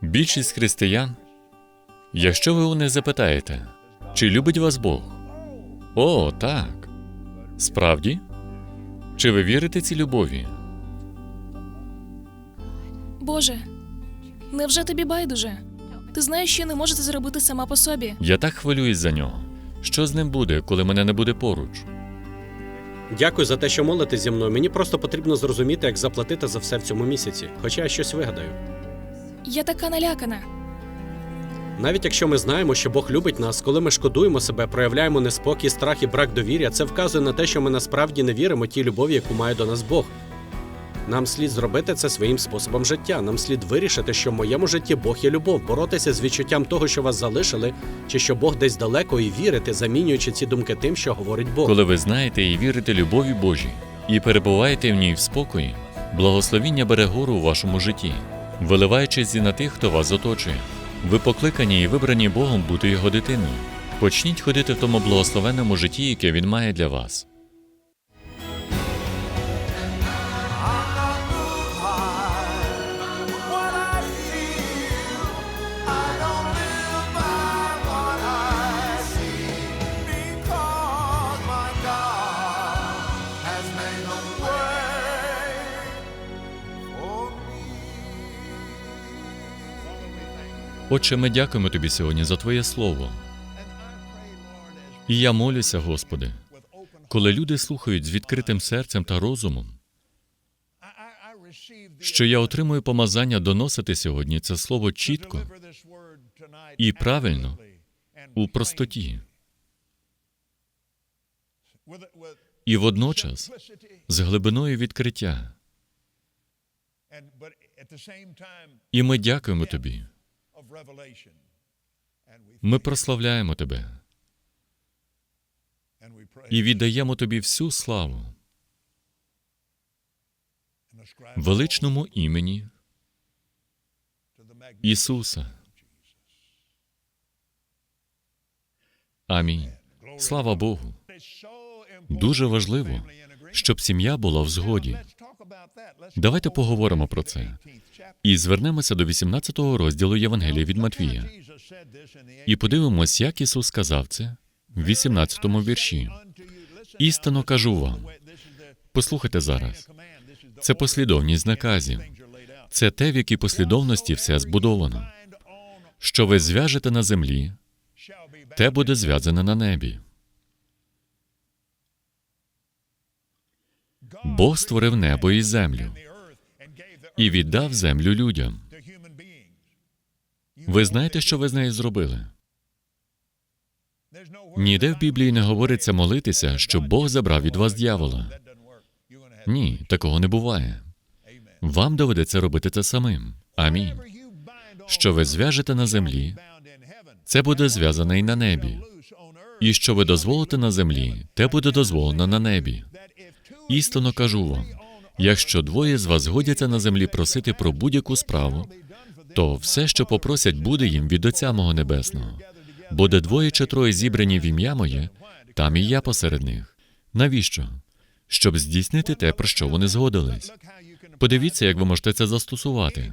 Більшість християн, якщо ви у них запитаєте, чи любить вас Бог? О, так. Справді? Чи ви вірите цій любові? Боже, невже тобі байдуже? Ти знаєш, що не може це зробити сама по собі. Я так хвилююсь за нього. Що з ним буде, коли мене не буде поруч? Дякую за те, що молитесь зі мною. Мені просто потрібно зрозуміти, як заплатити за все в цьому місяці, хоча я щось вигадаю. Я така налякана. Навіть якщо ми знаємо, що Бог любить нас, коли ми шкодуємо себе, проявляємо неспокій, страх і брак довір'я, це вказує на те, що ми насправді не віримо тій любові, яку має до нас Бог. Нам слід зробити це своїм способом життя. Нам слід вирішити, що в моєму житті Бог є любов, боротися з відчуттям того, що вас залишили, чи що Бог десь далеко, і вірити, замінюючи ці думки тим, що говорить Бог. Коли ви знаєте і вірите любові Божій і перебуваєте в ній в спокої, благословіння бере гору у вашому житті, виливаючись і на тих, хто вас оточує. Ви покликані і вибрані Богом бути його дитиною. Почніть ходити в тому благословенному житті, яке він має для вас. Отче, ми дякуємо тобі сьогодні за Твоє Слово. І я молюся, Господи, коли люди слухають з відкритим серцем та розумом, що я отримую помазання доносити сьогодні це слово чітко і правильно у простоті, і водночас з глибиною відкриття. І ми дякуємо тобі. Ми прославляємо тебе і віддаємо тобі всю славу величному імені Ісуса. Амінь. Слава Богу. Дуже важливо, щоб сім'я була в згоді. Давайте поговоримо про це. І звернемося до 18-го розділу Євангелія від Матвія. І подивимось, як Ісус сказав це в 18-му вірші. Істинно кажу вам. Послухайте зараз. Це послідовність наказів. Це те, в якій послідовності все збудовано. Що ви зв'яжете на землі, те буде зв'язане на небі. Бог створив небо і землю і віддав землю людям. Ви знаєте, що ви з нею зробили? Ніде в Біблії не говориться молитися, щоб Бог забрав від вас дьявола. Ні, такого не буває. Вам доведеться робити це самим. Амінь. Що ви зв'яжете на землі, це буде зв'язане і на небі. І що ви дозволите на землі, те буде дозволено на небі. Істинно кажу вам: якщо двоє з вас згодяться на землі просити про будь-яку справу, то все, що попросять, буде їм від Отця мого Небесного. Бо де двоє чи троє зібрані в ім'я моє, там і я посеред них. Навіщо? Щоб здійснити те, про що вони згодились. Подивіться, як ви можете це застосувати.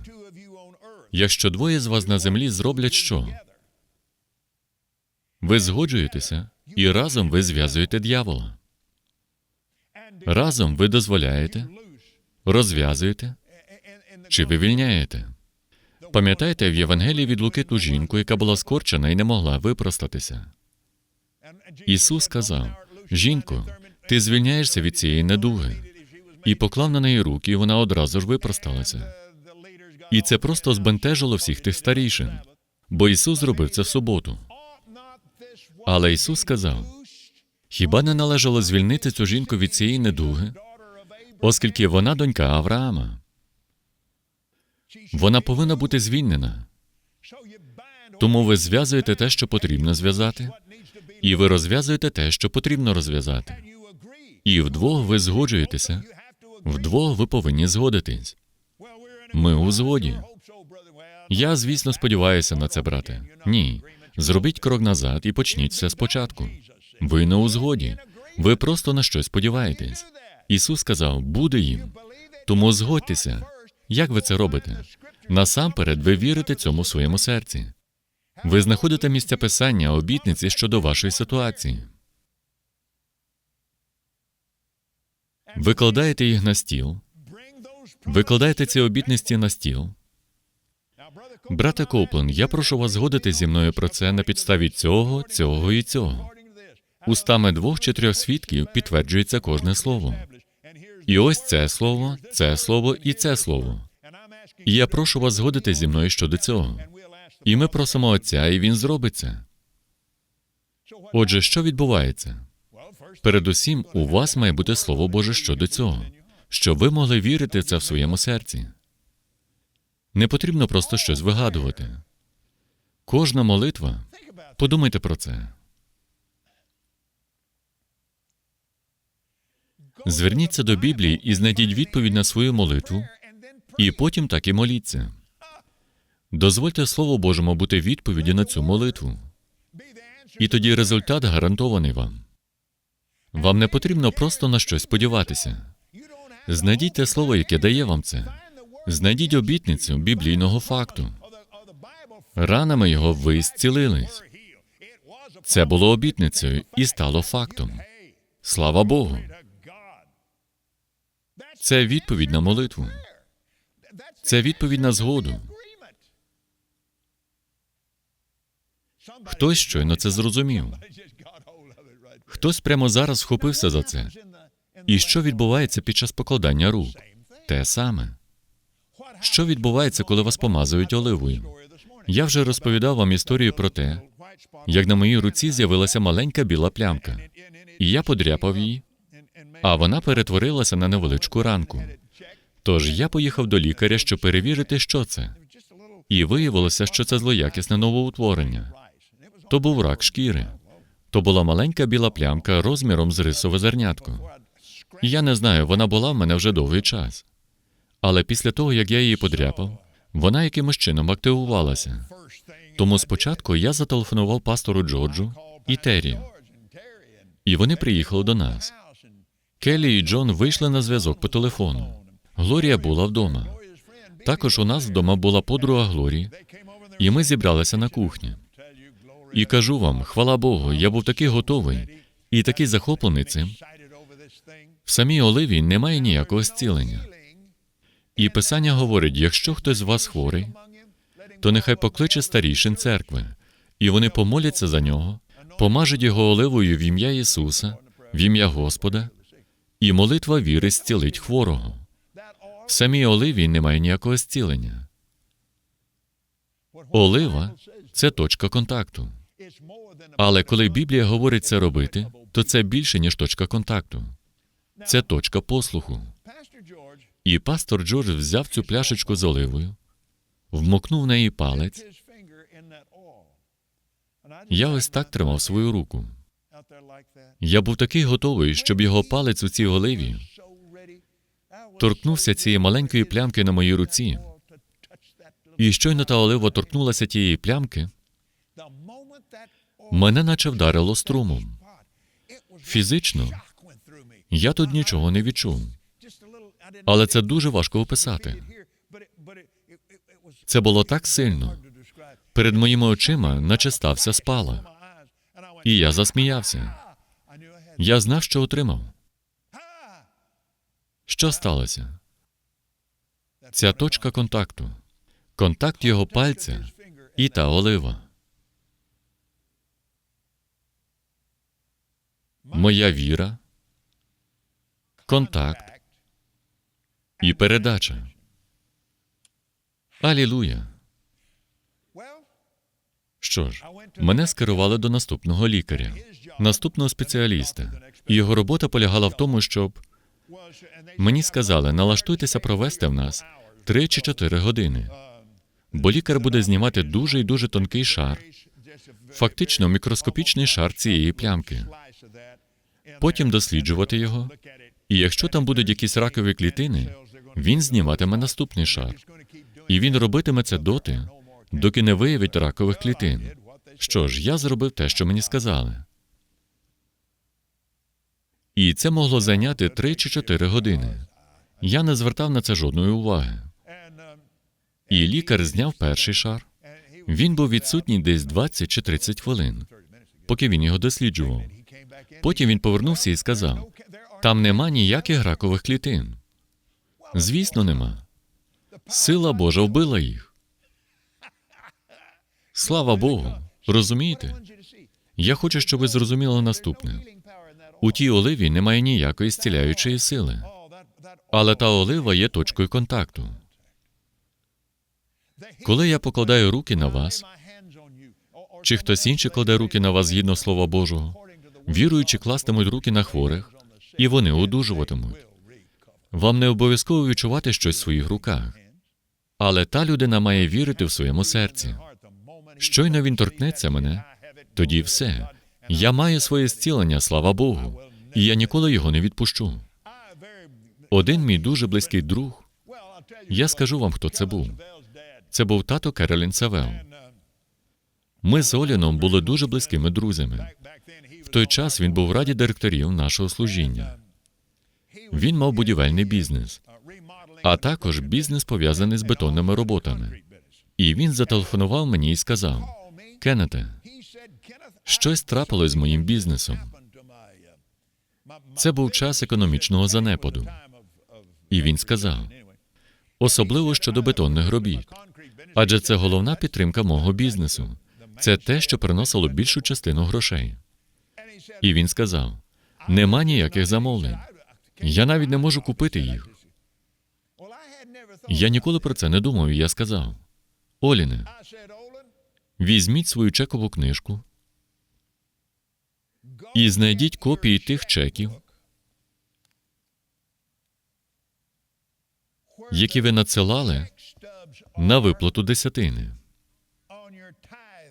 Якщо двоє з вас на землі зроблять що? Ви згоджуєтеся, і разом ви зв'язуєте дьявола. Разом ви дозволяєте, розв'язуєте чи вивільняєте. Пам'ятаєте в Євангелії від Луки ту жінку, яка була скорчена і не могла випростатися. Ісус сказав: Жінко, ти звільняєшся від цієї недуги, і поклав на неї руки, і вона одразу ж випросталася. І це просто збентежило всіх тих старішин, бо Ісус зробив це в суботу. Але Ісус сказав: хіба не належало звільнити цю жінку від цієї недуги, оскільки вона донька Авраама? Вона повинна бути звільнена. Тому ви зв'язуєте те, що потрібно зв'язати, і ви розв'язуєте те, що потрібно розв'язати. І вдвох ви згоджуєтеся, вдвох ви повинні згодитись. Ми у згоді. Я, звісно, сподіваюся на це, брате. Ні. Зробіть крок назад і почніть все спочатку. Ви не у згоді. Ви просто на щось сподіваєтесь. Ісус сказав, буде їм. Тому згодьтеся. Як ви це робите? Насамперед, ви вірите цьому своєму серці. Ви знаходите місця писання, обітниці щодо вашої ситуації. Викладаєте їх на стіл, викладаєте ці обітниці на стіл. Брате Коплен, я прошу вас згодити зі мною про це на підставі цього, цього і цього. Устами двох чи трьох свідків підтверджується кожне слово. І ось це слово, це слово і це слово. І я прошу вас згодити зі мною щодо цього. І ми просимо Отця, і Він зробить це. Отже, що відбувається? Передусім, у вас має бути Слово Боже щодо цього, щоб ви могли вірити це в своєму серці. Не потрібно просто щось вигадувати. Кожна молитва, подумайте про це. Зверніться до Біблії і знайдіть відповідь на свою молитву, і потім так і моліться. Дозвольте Слову Божому бути відповіддю на цю молитву. І тоді результат гарантований вам. Вам не потрібно просто на щось сподіватися. Знайдіть те слово, яке дає вам це. Знайдіть обітницю біблійного факту. Ранами його ви зцілились. Це було обітницею і стало фактом. Слава Богу. Це відповідь на молитву. Це відповідь на згоду. Хтось щойно це зрозумів. Хтось прямо зараз схопився за це. І що відбувається під час покладання рук? Те саме. Що відбувається, коли вас помазують оливою? Я вже розповідав вам історію про те, як на моїй руці з'явилася маленька біла плямка, і я подряпав її, а вона перетворилася на невеличку ранку. Тож я поїхав до лікаря, щоб перевірити, що це. І виявилося, що це злоякісне новоутворення. То був рак шкіри. То була маленька біла плямка розміром з рисове зернятко. Я не знаю, вона була в мене вже довгий час. Але після того, як я її подряпав, вона якимось чином активувалася. Тому спочатку я зателефонував пастору Джорджу і Террі, і вони приїхали до нас. Келлі і Джон вийшли на зв'язок по телефону. Глорія була вдома. Також у нас вдома була подруга Глорії, і ми зібралися на кухні. І кажу вам, хвала Богу, я був такий готовий і такий захоплений цим. В самій оливі немає ніякого зцілення. І писання говорить: якщо хтось з вас хворий, то нехай покличе старішин церкви, і вони помоляться за нього, помажуть його оливою в ім'я Ісуса, в ім'я Господа, і молитва віри зцілить хворого. В самій оливі немає ніякого зцілення. Олива це точка контакту. Але коли Біблія говорить це робити, то це більше, ніж точка контакту. Це точка послуху. І пастор Джордж взяв цю пляшечку з оливою, вмокнув в неї палець. Я ось так тримав свою руку. Я був такий готовий, щоб його палець у цій оливі торкнувся цієї маленької плямки на моїй руці. І щойно та олива торкнулася тієї плямки, мене наче вдарило струмом. Фізично я тут нічого не відчув. Але це дуже важко описати. Це було так сильно. Перед моїми очима наче стався спала. І я засміявся. Я знав, що отримав. Що сталося? Ця точка контакту, контакт його пальця і та олива. Моя віра, контакт і передача. Алілуя. Що ж, мене скерували до наступного лікаря, наступного спеціаліста. І його робота полягала в тому, щоб мені сказали, налаштуйтеся провести в нас три чи чотири години. Бо лікар буде знімати дуже і дуже тонкий шар, фактично мікроскопічний шар цієї плямки. Потім досліджувати його. І якщо там будуть якісь ракові клітини, він зніматиме наступний шар. І він робитиме це доти, доки не виявить ракових клітин. Що ж, я зробив те, що мені сказали. І це могло зайняти три чи чотири години. Я не звертав на це жодної уваги. І лікар зняв перший шар. Він був відсутній десь 20 чи 30 хвилин, поки він його досліджував. Потім він повернувся і сказав: там нема ніяких ракових клітин. Звісно, нема. Сила Божа вбила їх. Слава Богу. Розумієте? Я хочу, щоб ви зрозуміли наступне. У тій оливі немає ніякої зціляючої сили, але та олива є точкою контакту. Коли я покладаю руки на вас, чи хтось інший кладе руки на вас згідно Слова Божого, віруючи кластимуть руки на хворих, і вони одужуватимуть. Вам не обов'язково відчувати щось в своїх руках, але та людина має вірити в своєму серці. Щойно він торкнеться мене, тоді все. Я маю своє зцілення, слава Богу, і я ніколи його не відпущу. Один мій дуже близький друг, я скажу вам, хто це був. Це був тато Керолін Савел. Ми з Оліном були дуже близькими друзями. В той час він був в раді директорів нашого служіння. Він мав будівельний бізнес, а також бізнес пов'язаний з бетонними роботами. І він зателефонував мені і сказав: Кеннете, щось трапилось з моїм бізнесом. Це був час економічного занепаду. І він сказав: особливо щодо бетонних робіт, адже це головна підтримка мого бізнесу. Це те, що приносило більшу частину грошей. І він сказав: нема ніяких замовлень. Я навіть не можу купити їх. Я ніколи про це не думав, і я сказав: Оліне, візьміть свою чекову книжку і знайдіть копії тих чеків, які ви надсилали на виплату десятини.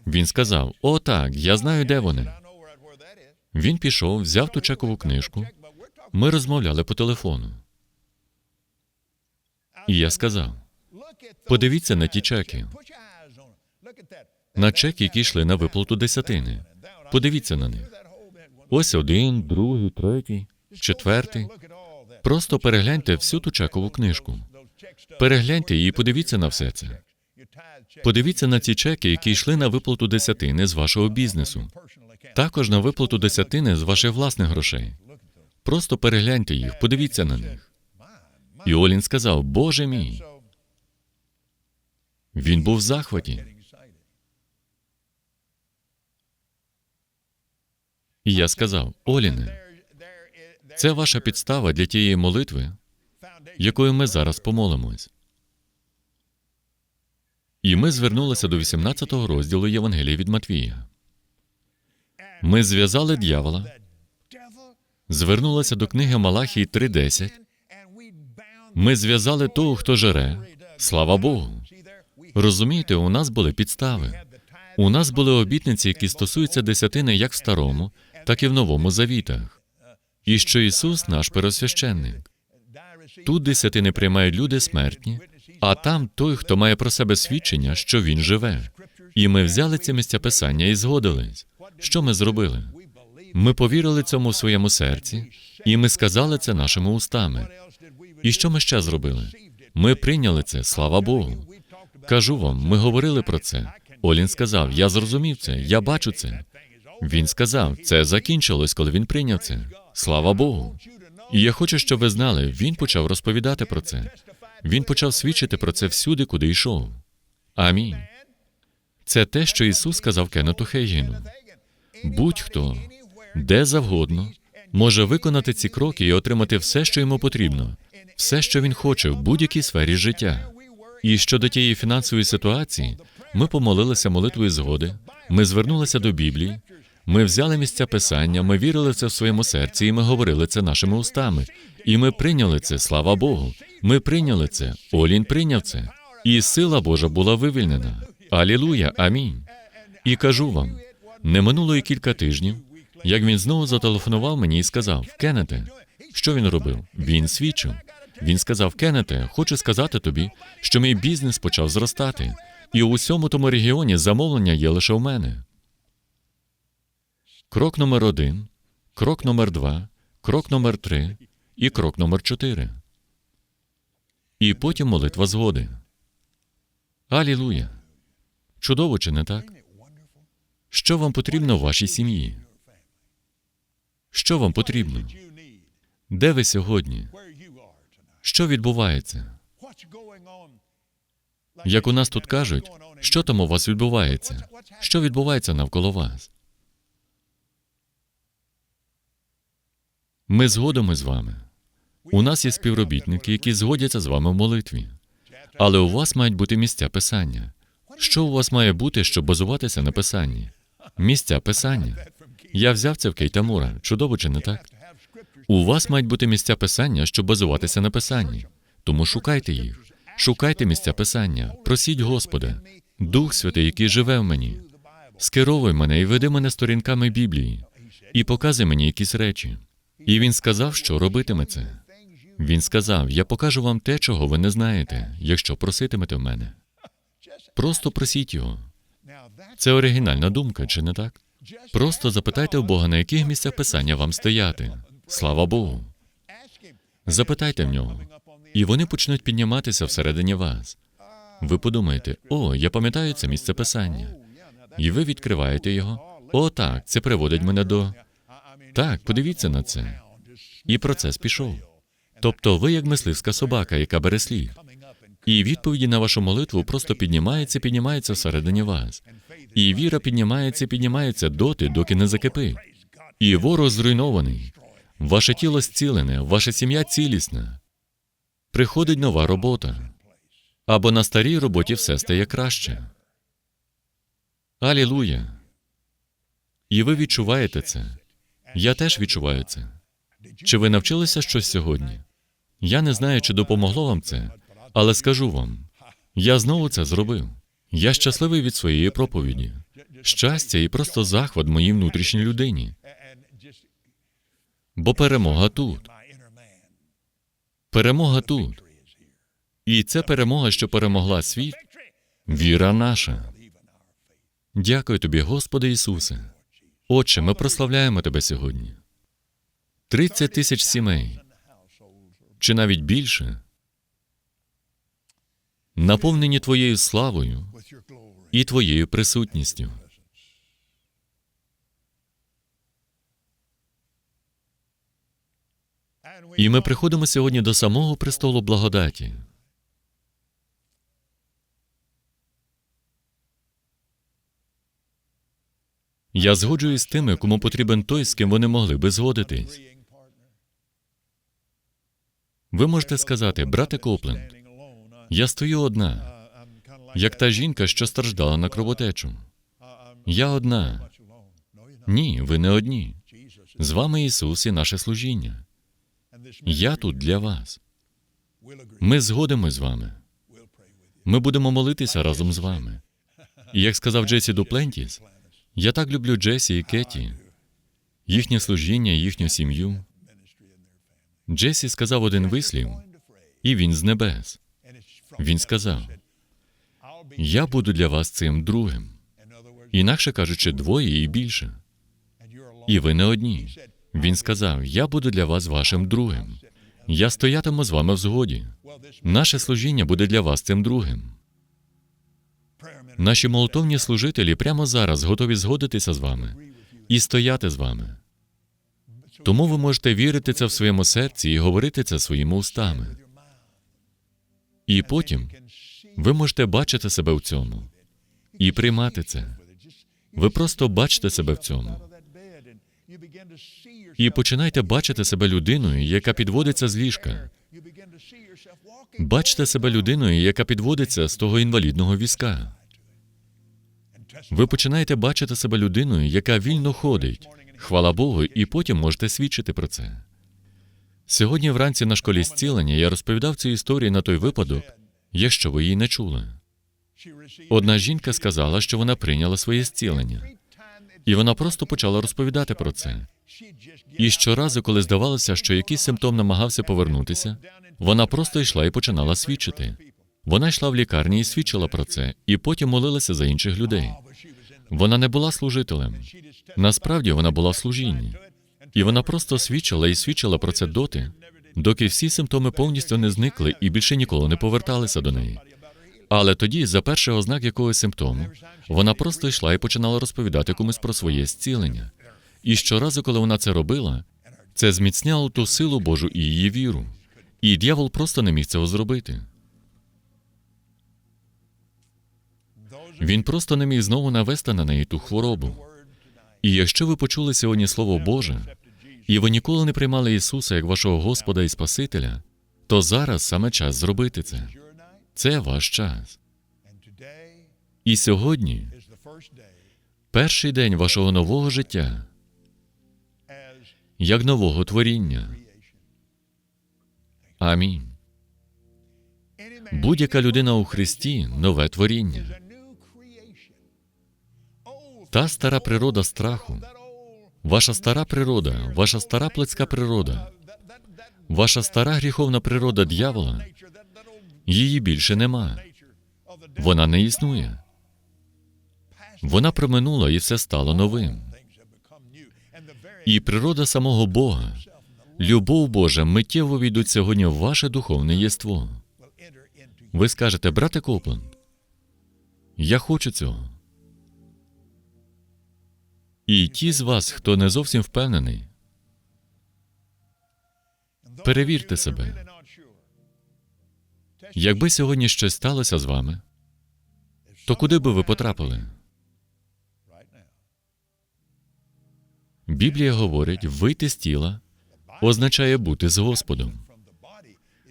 Він сказав: О, так, я знаю, де вони. Він пішов, взяв ту чекову книжку. Ми розмовляли по телефону. І я сказав: подивіться на ті чеки, на чеки, які йшли на виплату десятини. Подивіться на них. Ось один, другий, третій, четвертий. Просто перегляньте всю ту чекову книжку. Перегляньте її і подивіться на все це. Подивіться на ці чеки, які йшли на виплату десятини з вашого бізнесу, також на виплату десятини з ваших власних грошей. Просто перегляньте їх, подивіться на них. І Олін сказав: Боже мій. Він був в захваті. І я сказав: Оліне, це ваша підстава для тієї молитви, якою ми зараз помолимось. І ми звернулися до 18 го розділу Євангелія від Матвія. Ми зв'язали дьявола, звернулися до книги Малахії 3.10. Ми зв'язали того, хто жере. Слава Богу. Розумієте, у нас були підстави. У нас були обітниці, які стосуються десятини як в старому, так і в новому завітах. І що Ісус наш первосвященник. Тут десятини приймають люди смертні, а там той, хто має про себе свідчення, що він живе. І ми взяли ці місця писання і згодились. Що ми зробили? Ми повірили цьому в своєму серці, і ми сказали це нашими устами. І що ми ще зробили? Ми прийняли це, слава Богу. Кажу вам, ми говорили про це. Олін сказав: Я зрозумів це, я бачу це. Він сказав, це закінчилось, коли він прийняв це. Слава Богу. І я хочу, щоб ви знали, він почав розповідати про це. Він почав свідчити про це всюди, куди йшов. Амінь. Це те, що Ісус сказав Кеннету Хейгіну. Будь-хто, де завгодно, може виконати ці кроки і отримати все, що йому потрібно, все, що він хоче в будь-якій сфері життя. І щодо тієї фінансової ситуації, ми помолилися молитвою згоди, ми звернулися до Біблії, ми взяли місця писання, ми вірили це в своєму серці, і ми говорили це нашими устами. І ми прийняли це, слава Богу. Ми прийняли це. Олін прийняв це. І сила Божа була вивільнена. Алілуя, амінь. І кажу вам, не минуло і кілька тижнів, як він знову зателефонував мені і сказав: Кеннете, що він робив? Він свідчив. Він сказав: Кеннете, хочу сказати тобі, що мій бізнес почав зростати, і у усьому тому регіоні замовлення є лише в мене. Крок номер один, крок номер два, крок номер три і крок номер чотири. І потім молитва згоди. Алілуя! Чудово, чи не так? Що вам потрібно в вашій сім'ї? Що вам потрібно? Де ви сьогодні? Що відбувається? Як у нас тут кажуть, що там у вас відбувається? Що відбувається навколо вас? Ми згодом з вами. У нас є співробітники, які згодяться з вами в молитві. Але у вас мають бути місця писання. Що у вас має бути, щоб базуватися на писанні? Місця писання. Я взяв це в Кейтамура. Чудово чи не так? У вас мають бути місця писання, щоб базуватися на писанні. Тому шукайте їх. Шукайте місця писання. Просіть Господа, Дух Святий, який живе в мені. Скеровуй мене і веди мене сторінками Біблії, і показуй мені якісь речі. І він сказав, що робитиме це. Він сказав: Я покажу вам те, чого ви не знаєте, якщо проситимете в мене. Просто просіть його. Це оригінальна думка, чи не так? Просто запитайте у Бога, на яких місцях писання вам стояти. Слава Богу. Запитайте в нього, і вони почнуть підніматися всередині вас. Ви подумаєте, о, я пам'ятаю це місце писання. І ви відкриваєте його. О, так, це приводить мене до. Так, подивіться на це. І процес пішов. Тобто ви як мисливська собака, яка бере слід. І відповіді на вашу молитву просто піднімаються, піднімаються всередині вас. І віра піднімається, піднімається доти, доки не закипить. І ворог зруйнований. Ваше тіло зцілене, ваша сім'я цілісна. Приходить нова робота. Або на старій роботі все стає краще. Алілуя. І ви відчуваєте це. Я теж відчуваю це. Чи ви навчилися щось сьогодні? Я не знаю, чи допомогло вам це, але скажу вам: я знову це зробив. Я щасливий від своєї проповіді. Щастя і просто захват моїй внутрішній людині. Бо перемога тут. Перемога тут. І це перемога, що перемогла світ, віра наша. Дякую тобі, Господи Ісусе. Отче, ми прославляємо Тебе сьогодні. 30 тисяч сімей, чи навіть більше, наповнені Твоєю славою і Твоєю присутністю. І ми приходимо сьогодні до самого престолу благодаті. Я згоджуюсь з тими, кому потрібен той, з ким вони могли би згодитись. Ви можете сказати, брате Копленд, я стою одна, як та жінка, що страждала на кровотечу. Я одна. Ні, ви не одні. З вами Ісус і наше служіння. Я тут для вас. Ми згодимось з вами. Ми будемо молитися разом з вами. І як сказав Джесі Дуплентіс, я так люблю Джесі і Кеті, їхнє служіння, їхню сім'ю. Джесі сказав один вислів, і він з небес. Він сказав: Я буду для вас цим другим. Інакше кажучи, двоє і більше. І ви не одні. Він сказав: Я буду для вас вашим другим. Я стоятиму з вами в згоді. Наше служіння буде для вас цим другим. Наші молотовні служителі прямо зараз готові згодитися з вами і стояти з вами. Тому ви можете вірити це в своєму серці і говорити це своїми устами. І потім ви можете бачити себе в цьому і приймати це. Ви просто бачите себе в цьому. І починайте бачити себе людиною, яка підводиться з ліжка. Бачите себе людиною, яка підводиться з того інвалідного візка. Ви починаєте бачити себе людиною, яка вільно ходить. Хвала Богу, і потім можете свідчити про це. Сьогодні вранці на школі зцілення я розповідав цю історію на той випадок, якщо ви її не чули. Одна жінка сказала, що вона прийняла своє зцілення, і вона просто почала розповідати про це. І щоразу, коли здавалося, що якийсь симптом намагався повернутися, вона просто йшла і починала свідчити. Вона йшла в лікарні і свідчила про це, і потім молилася за інших людей. Вона не була служителем. Насправді вона була в служінні. І вона просто свідчила і свідчила про це доти, доки всі симптоми повністю не зникли і більше ніколи не поверталися до неї. Але тоді, за перших ознак якогось симптому, вона просто йшла і починала розповідати комусь про своє зцілення. І щоразу, коли вона це робила, це зміцняло ту силу Божу і її віру. І дьявол просто не міг цього зробити. Він просто не міг знову навести на неї ту хворобу. І якщо ви почули сьогодні Слово Боже, і ви ніколи не приймали Ісуса як вашого Господа і Спасителя, то зараз саме час зробити це. Це ваш час. І сьогодні перший день вашого нового життя, як нового творіння. Амінь. Будь-яка людина у Христі нове творіння. Та стара природа страху, ваша стара природа, ваша стара плотська природа, ваша стара гріховна природа дьявола, її більше нема. Вона не існує. Вона проминула і все стало новим. І природа самого Бога, любов Божа миттєво війдуть сьогодні в ваше духовне єство. Ви скажете, брате Копланд, я хочу цього. І ті з вас, хто не зовсім впевнений, перевірте себе. Якби сьогодні щось сталося з вами, то куди би ви потрапили? Біблія говорить, вийти з тіла означає бути з Господом.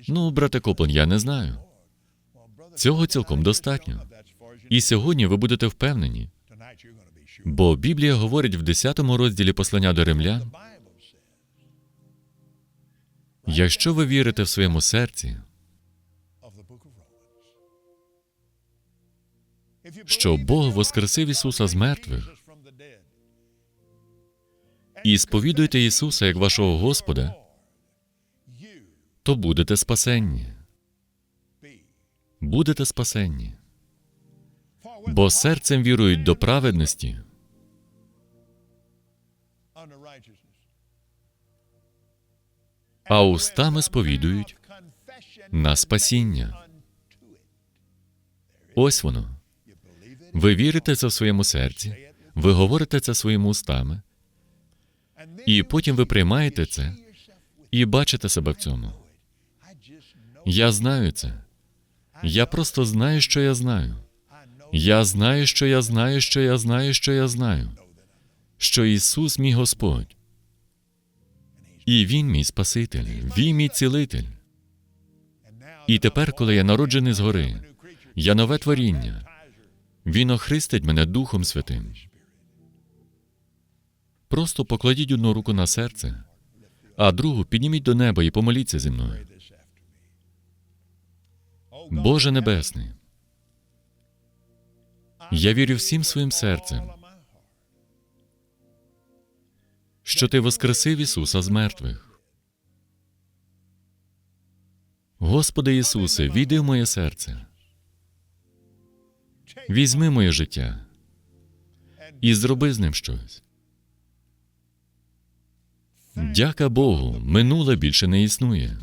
Ну, брате Коплен, я не знаю. Цього цілком достатньо. І сьогодні ви будете впевнені, бо Біблія говорить в 10 розділі послання до римлян, якщо ви вірите в своєму серці, що Бог воскресив Ісуса з мертвих, і сповідуєте Ісуса як вашого Господа, то будете спасенні. Будете спасенні. Бо серцем вірують до праведності, а устами сповідують на спасіння. Ось воно. Ви вірите це в своєму серці, ви говорите це своїми устами, і потім ви приймаєте це і бачите себе в цьому. Я знаю це. Я просто знаю, що я знаю. Я знаю, що я знаю, що я знаю, що я знаю, що Ісус мій Господь. І Він мій Спаситель, Він мій цілитель. І тепер, коли я народжений згори, я нове творіння. Він охристить мене Духом Святим. Просто покладіть одну руку на серце, а другу підніміть до неба і помоліться зі мною. Боже Небесний, я вірю всім своїм серцем, що Ти воскресив Ісуса з мертвих. Господи Ісусе, війди в моє серце. Візьми моє життя і зроби з ним щось. Дяка Богу, минуле більше не існує.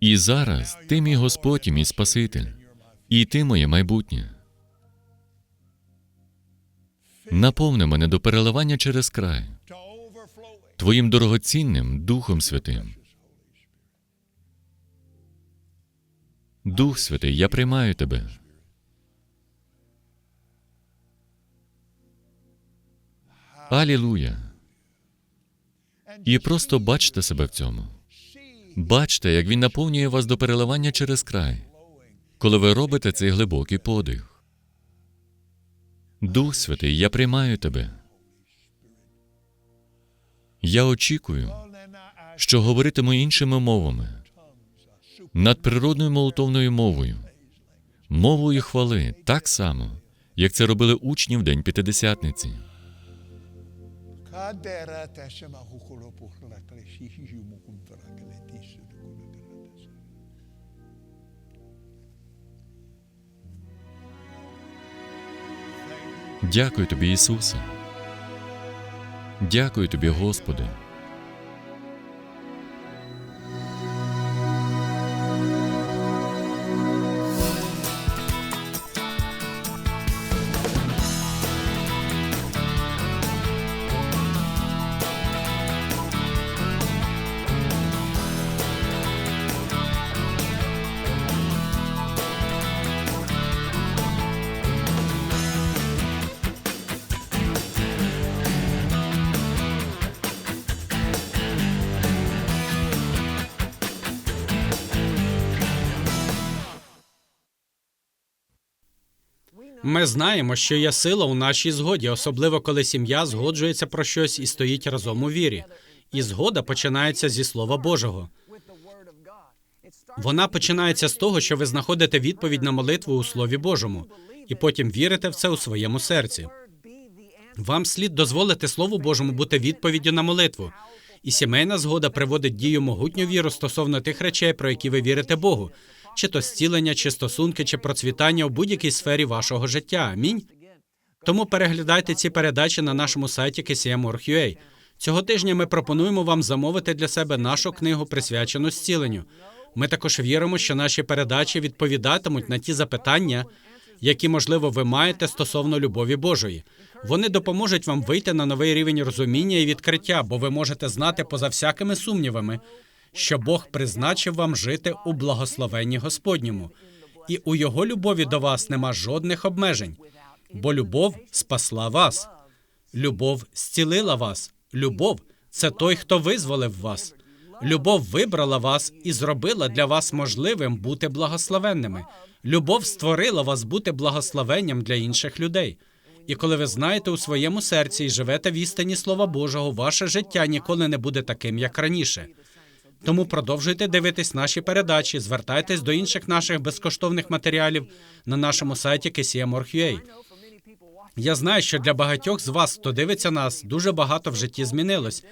І зараз ти мій Господь і мій Спаситель, і ти моє майбутнє. Наповни мене до переливання через край Твоїм дорогоцінним Духом Святим. Дух Святий, я приймаю тебе. Алілуя. І просто бачте себе в цьому. Бачте, як він наповнює вас до переливання через край, коли ви робите цей глибокий подих. Дух Святий, я приймаю тебе. Я очікую, що говоритиму іншими мовами, надприродною молитовною мовою, мовою хвали, так само, як це робили учні в день П'ятидесятниці. Дякую тобі, Ісусе. Дякую тобі, Господи. Ми знаємо, що є сила у нашій згоді, особливо коли сім'я згоджується про щось і стоїть разом у вірі. І згода починається зі Слова Божого. Вона починається з того, що ви знаходите відповідь на молитву у Слові Божому, і потім вірите в це у своєму серці. Вам слід дозволити Слову Божому бути відповіддю на молитву. І сімейна згода приводить дію могутню віру стосовно тих речей, про які ви вірите Богу, чи то зцілення, чи стосунки, чи процвітання у будь-якій сфері вашого життя. Амінь. Тому переглядайте ці передачі на нашому сайті KCM.org.ua. Цього тижня ми пропонуємо вам замовити для себе нашу книгу, присвячену зціленню. Ми також віримо, що наші передачі відповідатимуть на ті запитання, які, можливо, ви маєте стосовно любові Божої. Вони допоможуть вам вийти на новий рівень розуміння і відкриття, бо ви можете знати поза всякими сумнівами, що Бог призначив вам жити у благословенні Господньому, і у його любові до вас нема жодних обмежень, бо любов спасла вас. Любов зцілила вас. Любов це той, хто визволив вас. Любов вибрала вас і зробила для вас можливим бути благословенними. Любов створила вас бути благословенням для інших людей. І коли ви знаєте у своєму серці і живете в істині Слова Божого, ваше життя ніколи не буде таким, як раніше. Тому продовжуйте дивитись наші передачі, звертайтесь до інших наших безкоштовних матеріалів на нашому сайті KCM.org.ua. Я знаю, що для багатьох з вас, хто дивиться нас, дуже багато в житті змінилось.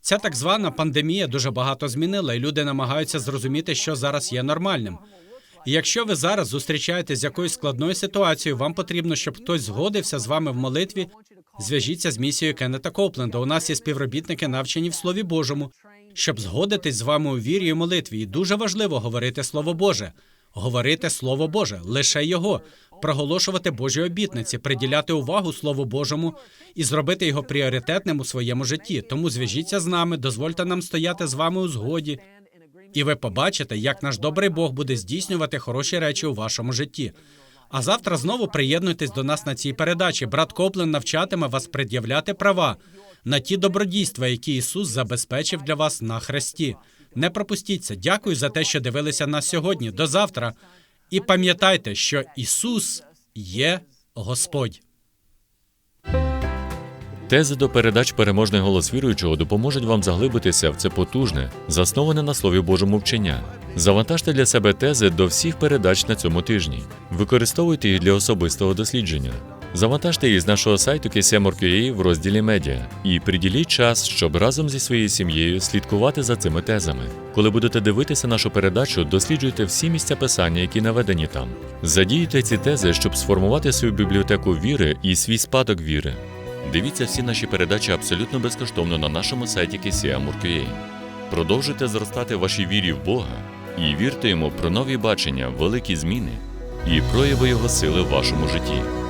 Ця так звана пандемія дуже багато змінила, і люди намагаються зрозуміти, що зараз є нормальним. І якщо ви зараз зустрічаєтесь з якоюсь складною ситуацією, вам потрібно, щоб хтось згодився з вами в молитві. Зв'яжіться з місією Кеннета Копленда. У нас є співробітники, навчені в Слові Божому, щоб згодитись з вами у вірі і молитві. І дуже важливо говорити Слово Боже, говорити Слово Боже, лише його, проголошувати Божі обітниці, приділяти увагу Слову Божому і зробити його пріоритетним у своєму житті. Тому зв'яжіться з нами, дозвольте нам стояти з вами у згоді. І ви побачите, як наш добрий Бог буде здійснювати хороші речі у вашому житті. А завтра знову приєднуйтесь до нас на цій передачі. Брат Коплен навчатиме вас пред'являти права на ті добродійства, які Ісус забезпечив для вас на хресті. Не пропустіть це. Дякую за те, що дивилися нас сьогодні. До завтра. І пам'ятайте, що Ісус є Господь. Тези до передач переможний голос віруючого допоможуть вам заглибитися в це потужне, засноване на Слові Божому вчення. Завантажте для себе тези до всіх передач на цьому тижні. Використовуйте їх для особистого дослідження. Завантажте їх з нашого сайту KSM.org.ua в розділі Медіа і приділіть час, щоб разом зі своєю сім'єю слідкувати за цими тезами. Коли будете дивитися нашу передачу, досліджуйте всі місця писання, які наведені там. Задіюйте ці тези, щоб сформувати свою бібліотеку віри і свій спадок віри. Дивіться всі наші передачі абсолютно безкоштовно на нашому сайті KCM.org.ua. Продовжуйте зростати вашій вірі в Бога і вірте йому про нові бачення, великі зміни і прояви Його сили в вашому житті.